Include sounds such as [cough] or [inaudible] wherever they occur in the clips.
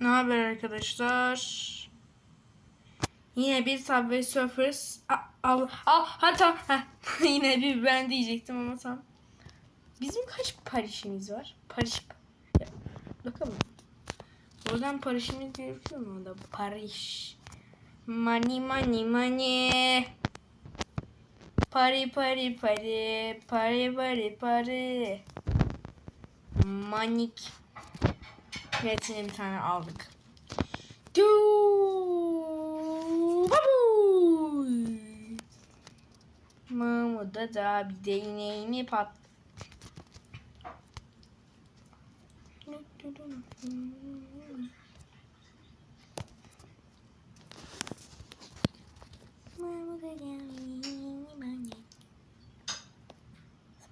Ne haber arkadaşlar? Yine bir Subway Surfers. Al, al, al hatta [laughs] yine bir ben diyecektim ama tam. Bizim kaç Paris'imiz var? Paris. Ya, bakalım. Buradan Paris'imiz gözüküyor mu orada? Paris. Money money money. Pari pari pari. Pari pari pari. Manik. PT'ye bir tane aldık. Mahmut'a da bir değneğini pat.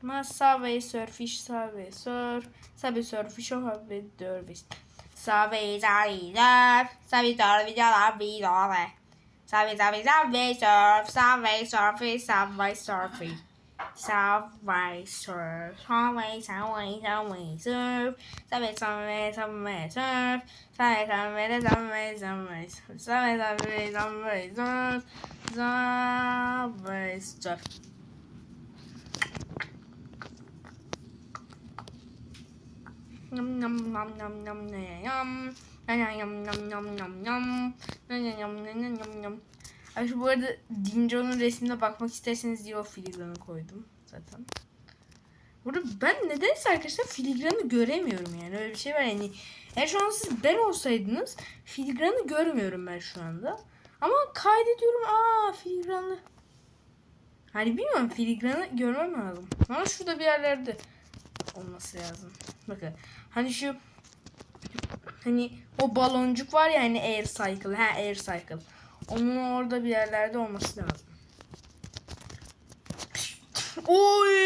Mas sabe surfish, sabe surf, sabe surfish, sabe dervish. Salve, salve, surf. Salve, salve, salve, salve. Salve, salve, salve, surf. Salve, surfy, salve, surfy. Salve, surf. Salve, salve, salve, surf. Salve, salve, salve, surf. Salve, salve, salve, salve, surf. Salve, salve, salve, surf. Salve, surf. Nam nam nam nam nam ne yam. Nam nam nam nam nam. Ne yam ne yam yam. Abi şu bu arada Dinco'nun resmine bakmak isterseniz diye o filigranı koydum zaten. Burada ben nedense arkadaşlar filigranı göremiyorum yani öyle bir şey var yani. Yani şu an siz ben olsaydınız filigranı görmüyorum ben şu anda. Ama kaydediyorum aa filigranı. Hani bilmiyorum filigranı görmem lazım. Ama şurada bir yerlerde olması lazım. Bakın hani şu hani o baloncuk var ya hani air cycle. Ha air cycle. Onun orada bir yerlerde olması lazım. Oy!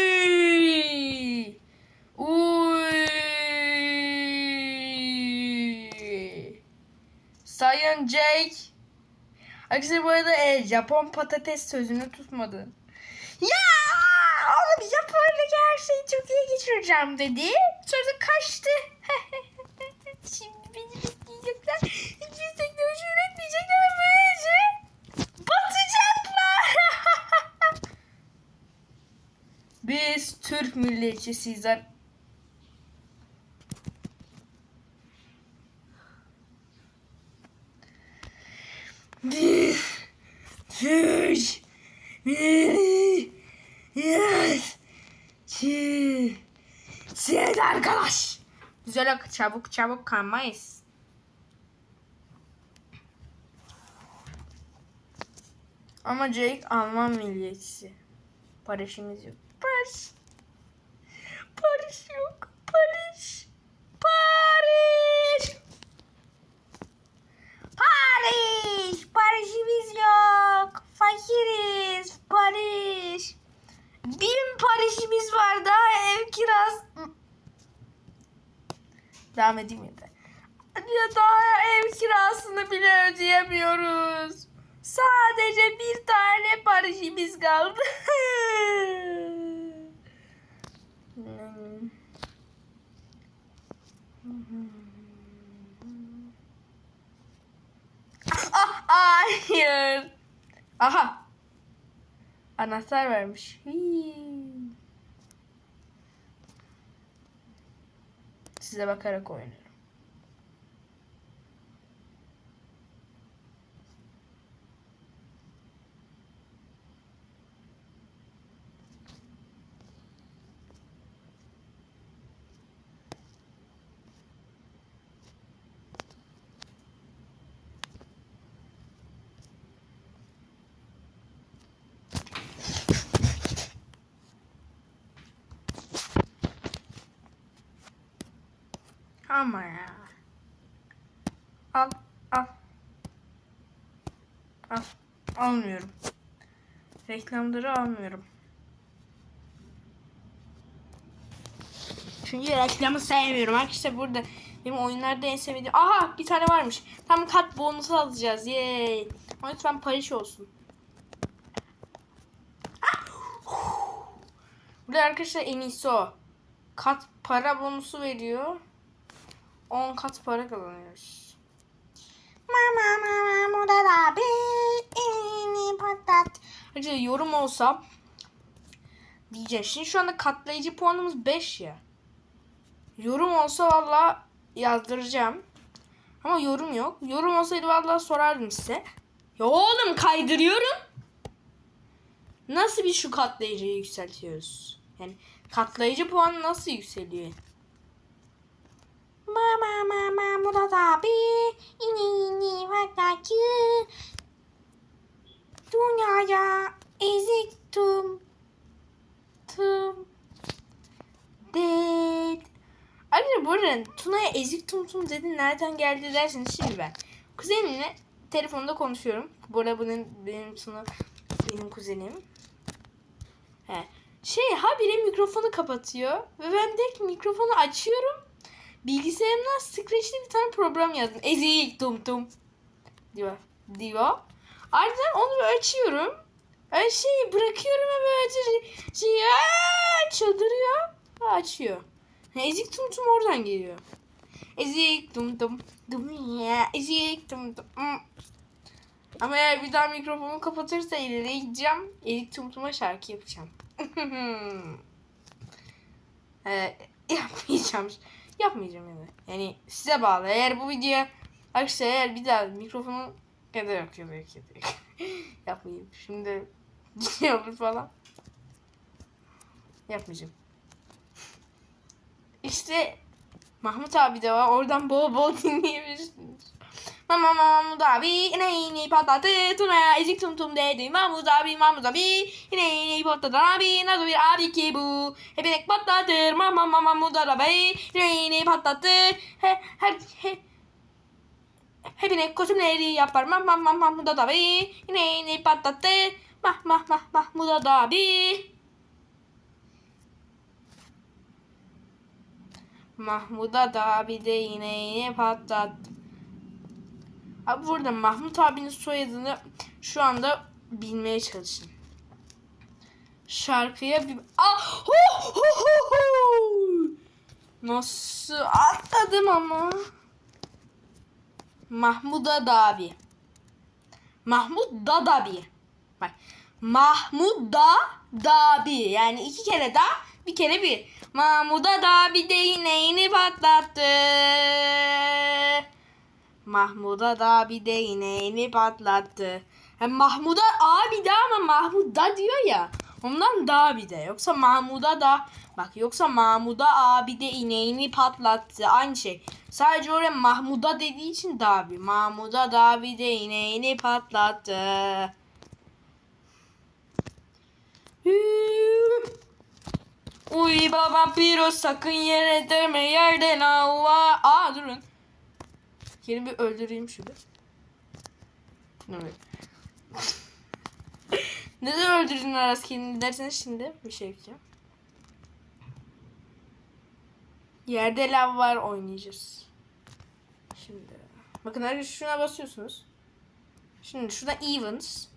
Sayın Jake. Arkadaşlar bu arada e, Japon patates sözünü tutmadı. Japonya'daki her şeyi çok iyi geçireceğim dedi. Sonra da kaçtı. [laughs] Şimdi beni bekleyecekler. Hiçbir teknoloji üretmeyecekler ve böylece batacaklar. [laughs] Biz Türk milliyetçisiyiz. Biz Türk milliyetçisiyiz Güzel çabuk çabuk kanmayız. Ama Jake Alman milliyetçisi. Barışımız yok. Barış. Barış yok. Barış. Barış. Barış. Barışımız yok. Fakiriz. Barış. Bin Paris'imiz var daha ev kiraz. Devam edeyim ya da. Ya daha ev kirasını bile ödeyemiyoruz. Sadece bir tane Paris'imiz kaldı. [laughs] ah, hayır. Aha. Anahtar vermiş. Hii. Size bakarak oynuyorum. Ama ya. Al, al. Al. Almıyorum. Reklamları almıyorum. Çünkü reklamı sevmiyorum. Arkadaşlar burada benim oyunlarda en sevdiğim... Aha bir tane varmış. Tam kat bonusu alacağız. Yay. Ama lütfen Paris olsun. Ah! Burada arkadaşlar en iyisi o. Kat para bonusu veriyor. 10 kat para kazanıyoruz. Mama mama abi elini patlat. Arkadaşlar yorum olsa diyeceğim. Şimdi şu anda katlayıcı puanımız 5 ya. Yorum olsa valla yazdıracağım. Ama yorum yok. Yorum olsaydı valla sorardım size. Ya oğlum kaydırıyorum. Nasıl bir şu katlayıcıyı yükseltiyoruz? Yani katlayıcı puanı nasıl yükseliyor? Mama mama Murat abi ini ini vaktaki dünyaya ezik tum tum det. Arkadaşlar bu arada Tuna'ya ezik tum tum dedi nereden geldi derseniz şimdi ben kuzenimle telefonda konuşuyorum. Bu arada bunun benim Tuna benim kuzenim. He. Şey habire mikrofonu kapatıyor ve ben de mikrofonu açıyorum. Bilgisayarımdan Scratch'li bir tane program yazdım. Ezik tum tum diyor. diyor. Ardından onu açıyorum. Öyle şeyi bırakıyorum ve böyle şey, aa, çıldırıyor açıyor. Ezik tum tum oradan geliyor. Ezik tum tum tum ya ezik tum tum. Hmm. Ama eğer bir daha mikrofonu kapatırsa ileriye gideceğim. Ezik tum tuma şarkı yapacağım. [laughs] ee, yapmayacağım. Yapmayacağım yani. Yani size bağlı. Eğer bu videoya arkadaşlar eğer bir daha mikrofonu ya da yok ya da yok ya da yok. Yapmayayım. Şimdi [laughs] olur falan. Yapmayacağım. İşte Mahmut abi de var. Oradan bol bol [laughs] dinleyebilirsiniz. Mama Mahmut abi yine yine patlattı Tuna'ya ezik tum tum dedi Mahmut abi Mahmut abi yine yine patlattı abi nasıl bir abi ki bu Hep patlatır Mama Mama Mahmut abi yine yine patlattı he, her he, Hepine kostümleri yapar Mama Mama Mahmut abi yine yine patlattı Mah mah mah Mahmut abi Mahmut'a da bir de yine yine patlattı. Abi burada Mahmut abinin soyadını şu anda bilmeye çalışın. Şarkıya bir... Ah! Ho, ho, ho, ho! Nasıl atladım ama. Mahmut Dadabi. Mahmut Dadabi. Bak. Mahmut da Dabi. Yani iki kere da bir kere bir. Mahmut Dadabi de yine yine patlattı. Mahmud'a da bir değneğini patlattı. Hem Mahmud'a abi de ama Mahmud da diyor ya. Ondan da bir de. Yoksa Mahmud'a da bak yoksa Mahmud'a abi de ineğini patlattı. Aynı şey. Sadece oraya Mahmud'a dediği için da bir. Mahmud'a da bir de ineğini patlattı. Uy baba piro sakın yere deme yerden hava. Aa durun. Yeni bir öldüreyim şunu. Evet. [laughs] Neden öldürdün Aras kendini derseniz şimdi bir şey yapacağım. Yerde lav var oynayacağız. Şimdi. Bakın arkadaşlar şuna basıyorsunuz. Şimdi şurada events.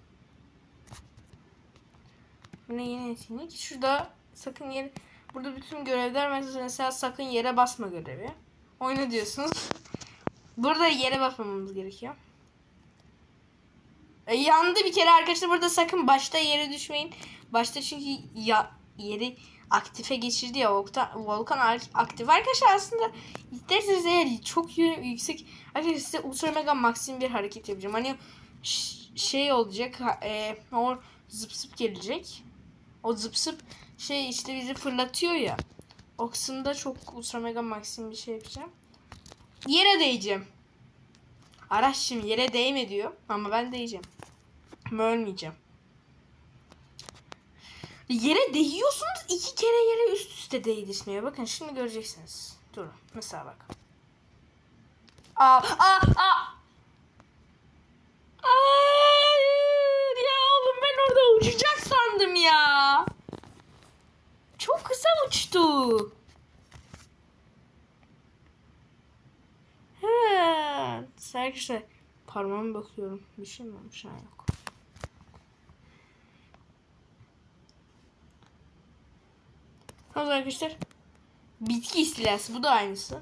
Ne yeni etkinlik. Şurada sakın yer burada bütün görevler mesela sakın yere basma görevi. Oyna diyorsunuz. Burada yere basmamamız gerekiyor. E, yandı bir kere arkadaşlar. Burada sakın başta yere düşmeyin. Başta çünkü ya yeri aktife geçirdi ya volkan, volkan aktif. Arkadaşlar aslında isterseniz eğer çok yüksek arkadaşlar size ultra mega maksim bir hareket yapacağım. Hani şey olacak e, o zıp zıp gelecek. O zıp zıp şey işte bizi fırlatıyor ya. O kısımda çok ultra mega maksim bir şey yapacağım. Yere değeceğim. Araç şimdi yere değme diyor. Ama ben değeceğim. Ama ölmeyeceğim. Yere değiyorsunuz iki kere yere üst üste değdirmeye. Bakın şimdi göreceksiniz. Durun. Mesela bak. Aa, aa, aa. Hayır ya oğlum ben orada uçacak sandım ya. Çok kısa uçtu. Evet. Arkadaşlar parmağıma bakıyorum. Bir şey mi olmuş? Ha yok. Tamam arkadaşlar. Bitki istilası. Bu da aynısı.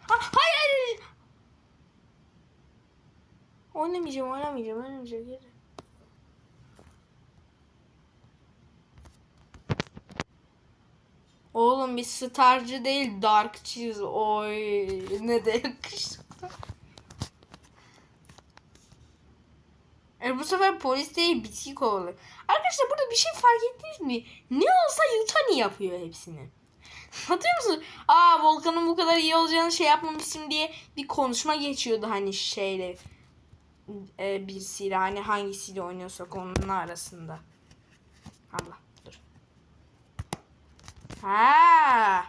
Ha, hayır hayır. Oynamayacağım, oynamayacağım, oynamayacağım. Oğlum bir starcı değil darkçıyız. Oy ne de yakışıklı. E bu sefer polis değil bitki kovalıyor. Arkadaşlar burada bir şey fark ettiniz mi? Ne olsa Yutani yapıyor hepsini. [laughs] Hatırlıyor musun? Aa Volkan'ın bu kadar iyi olacağını şey yapmamışım diye bir konuşma geçiyordu hani şeyle e, birisiyle hani hangisiyle oynuyorsak onun arasında. Allah. Ha.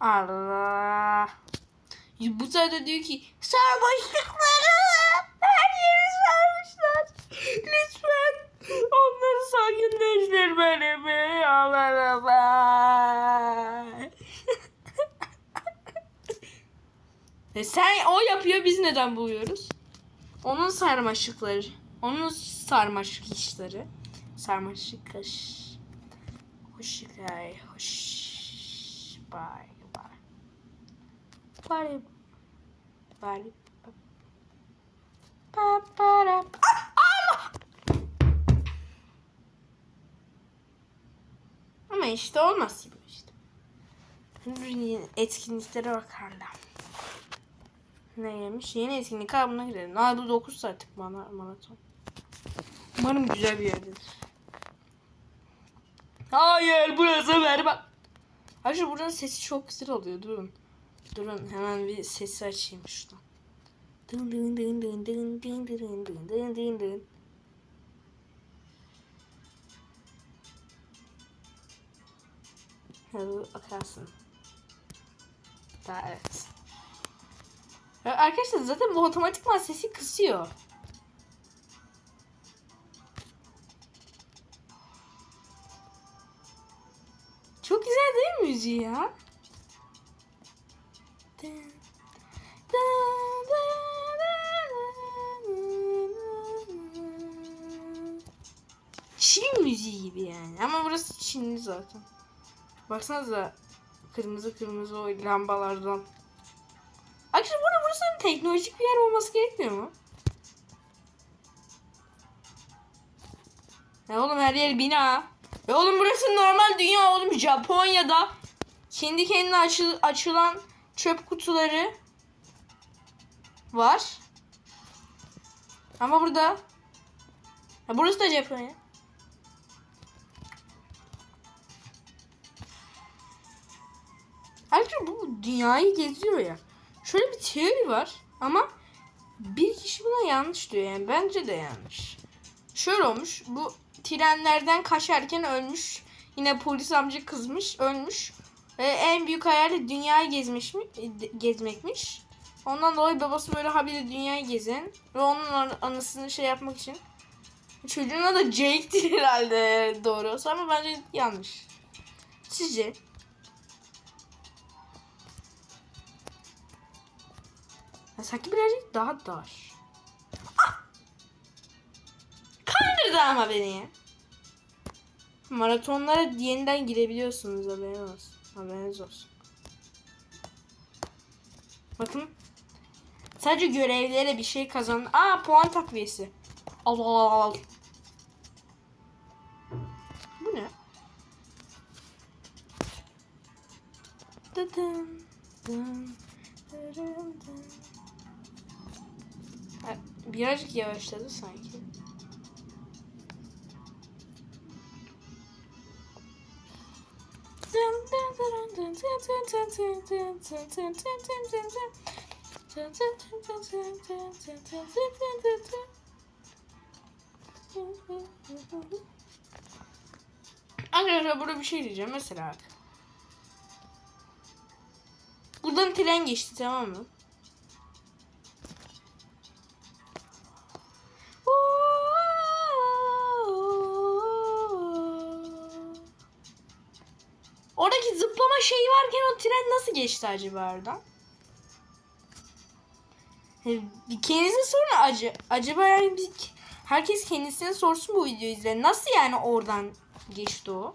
Allah. Bu sırada diyor ki sarmaşıkları her yeri sarmışlar. Lütfen onları sakinleştir beni bir yollarıma. E sen o yapıyor biz neden buluyoruz? Onun sarmaşıkları. Onun sarmaşık işleri. Sarmaşık iş. Hoş ay hoş. Bye bye. Bye. Bye. Pa para. Ah, Allah! Ama işte olmaz gibi işte. Etkinliklere bakarlar. Neymiş? Yeni etkinlik ha buna girelim. Aa bu 9 saatlik maraton. Umarım güzel bir yerdedir. Hayır burası berbat. Arkadaşlar buranın sesi çok güzel oluyor. Durun. Durun hemen bir sesi açayım şuradan. Dın dın dın dın dın dın dın dın dın dın dın. Hadi akarsın. Daha evet. Ya arkadaşlar zaten bu otomatikman sesi kısıyor. Çok güzel değil mi müziği ya? Çin müziği gibi yani. Ama burası Çinli zaten. Baksanıza kırmızı kırmızı o lambalardan. Teknolojik bir yer olması gerekmiyor mu? Ya oğlum her yer bina. Ya oğlum burası normal dünya oğlum Japonya'da kendi kendine açı, açılan çöp kutuları var. Ama burada ya burası da Japonya. Ayrıca bu dünyayı geziyor ya. Şöyle bir teori var ama bir kişi buna yanlış diyor yani bence de yanlış. Şöyle olmuş bu trenlerden kaçarken ölmüş. Yine polis amca kızmış ölmüş. Ve en büyük hayali dünyayı gezmiş mi, gezmekmiş. Ondan dolayı babası böyle habire dünyayı gezen ve onun an- anısını şey yapmak için. Çocuğun adı Jake'tir herhalde doğru olsa ama bence yanlış. Sizce? Ya sanki birazcık daha dar. Ah! Kandırdı ama beni. Maratonlara yeniden girebiliyorsunuz haberiniz olsun. Haberiniz olsun. Bakın. Sadece görevlere bir şey kazan. Aa puan takviyesi. Al al al al. Bu ne? Dıdın, dın, Birazcık yavaşladı sanki. Arkadaşlar burada bir şey diyeceğim mesela. Buradan tren geçti tamam mı? Geçti acaba oradan? Kendinize sorun acı. Acaba yani Herkes kendisine sorsun bu videoyu izle. Nasıl yani oradan geçti o?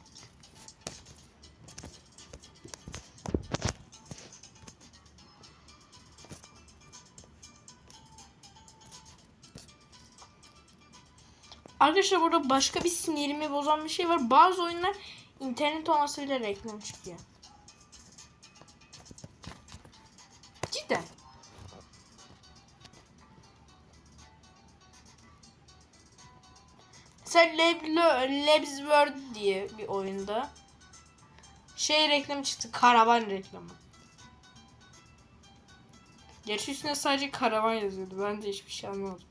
Arkadaşlar burada başka bir sinirimi bozan bir şey var. Bazı oyunlar internet olması bile reklam çıkıyor. Cidden. Mesela Lab- Labs World diye bir oyunda şey reklamı çıktı. Karavan reklamı. Gerçi üstüne sadece karavan yazıyordu. Ben de hiçbir şey anlamadım.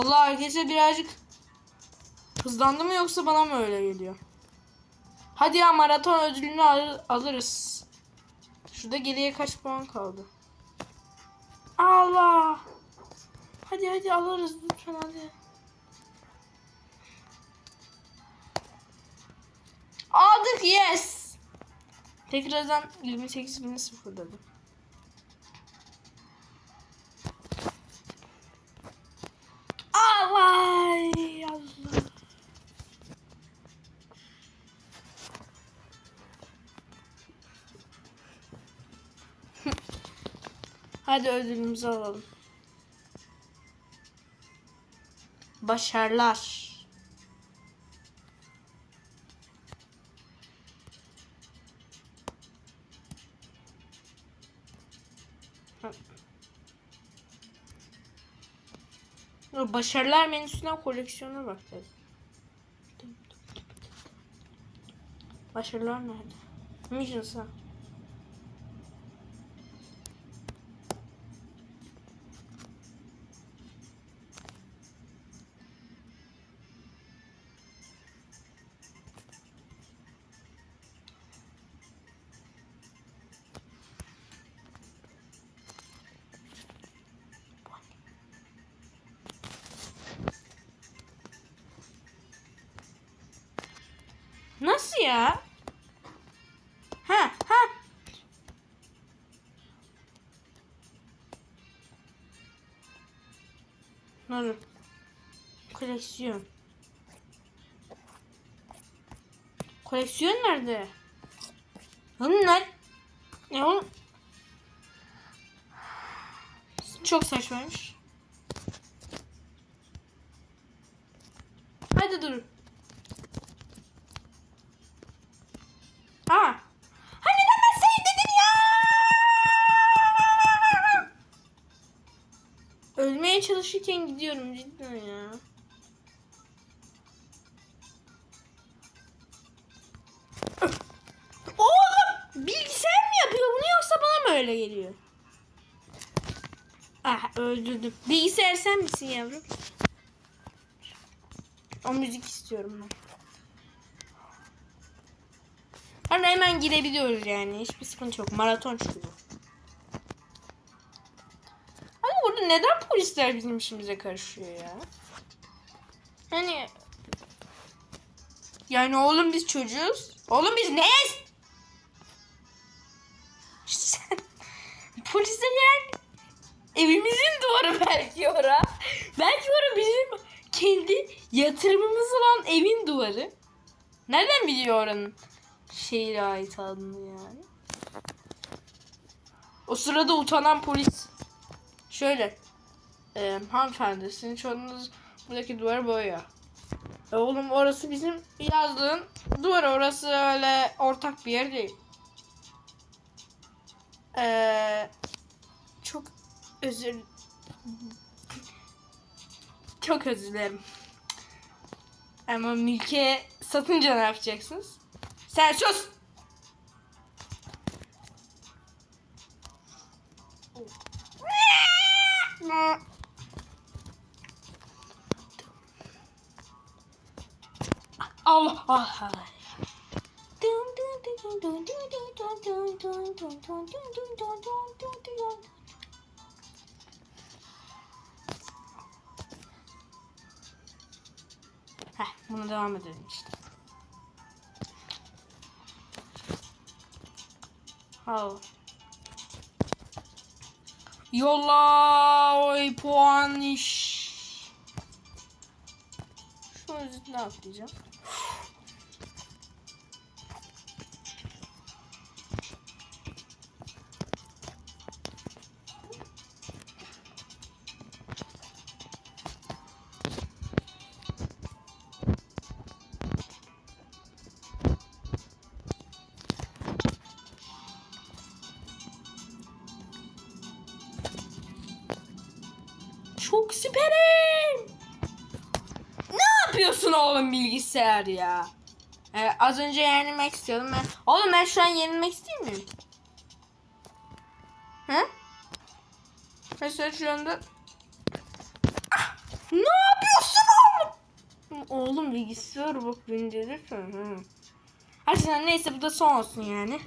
Allah herkese birazcık hızlandı mı yoksa bana mı öyle geliyor? Hadi ya maraton ödülünü al- alırız. Şurada geriye kaç puan kaldı? Allah. Hadi hadi alırız lütfen hadi. Aldık yes. Tekrardan 28 bini sıfırladım. Hadi ödülümüzü alalım. Başarılar. Başarılar menüsünden koleksiyona bak dedim. Başarılar nerede? Missions'a. Dur. Koleksiyon. Koleksiyon nerede? Ne? Ne oğlum? Çok saçmaymış. Oğlum bilgisayar mı yapıyor bunu yoksa bana mı öyle geliyor? Ah öldürdüm. Bilgisayar sen misin yavrum? O müzik istiyorum ben. Hani hemen girebiliyoruz yani. Hiçbir sıkıntı yok. Maraton çünkü bu. Hani burada neden polisler bizim işimize karışıyor ya? Hani yani oğlum biz çocuğuz. Oğlum biz neyiz? [laughs] Polisler yani evimizin duvarı belki ora. Belki ora bizim kendi yatırımımız olan evin duvarı. Nereden biliyor oranın şehire ait adını yani? O sırada utanan polis şöyle e, hanımefendi sizin çoğunuz buradaki duvarı boyuyor. E, oğlum orası bizim yazdığın duvar orası öyle ortak bir yer değil. Eee çok özür çok özür dilerim. Ama mülke satınca ne yapacaksınız? Sen sus! Allah Allah. Heh, bunu devam edelim işte. Al. Yolla oy puan iş. Şu yüzden atlayacağım. Bilgisayar ya? Ee, az önce yenilmek istiyordum ben. Oğlum ben şu an yenilmek isteyeyim miyim? He? Mesela şu anda... Ah! Ne yapıyorsun oğlum? Oğlum bilgisayar bak bindirirsen. Hı. Hadi sen neyse bu da son olsun yani.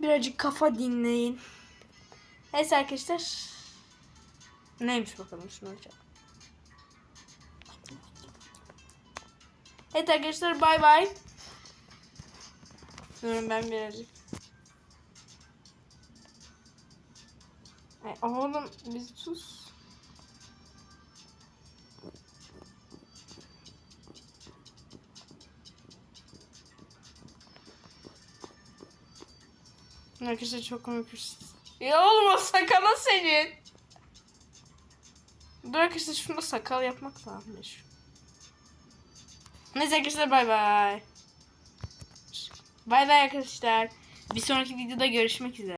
Birazcık kafa dinleyin. Neyse arkadaşlar. Neymiş bakalım şunu açalım. Evet arkadaşlar bay bay. Durun ben birazcık. Ay, oğlum biz sus. Arkadaşlar çok komik bir şey. Ya oğlum o sakala senin. Dur arkadaşlar şunu sakal yapmak lazımmış. Neyse arkadaşlar bay bay. Bay bay arkadaşlar. Bir sonraki videoda görüşmek üzere.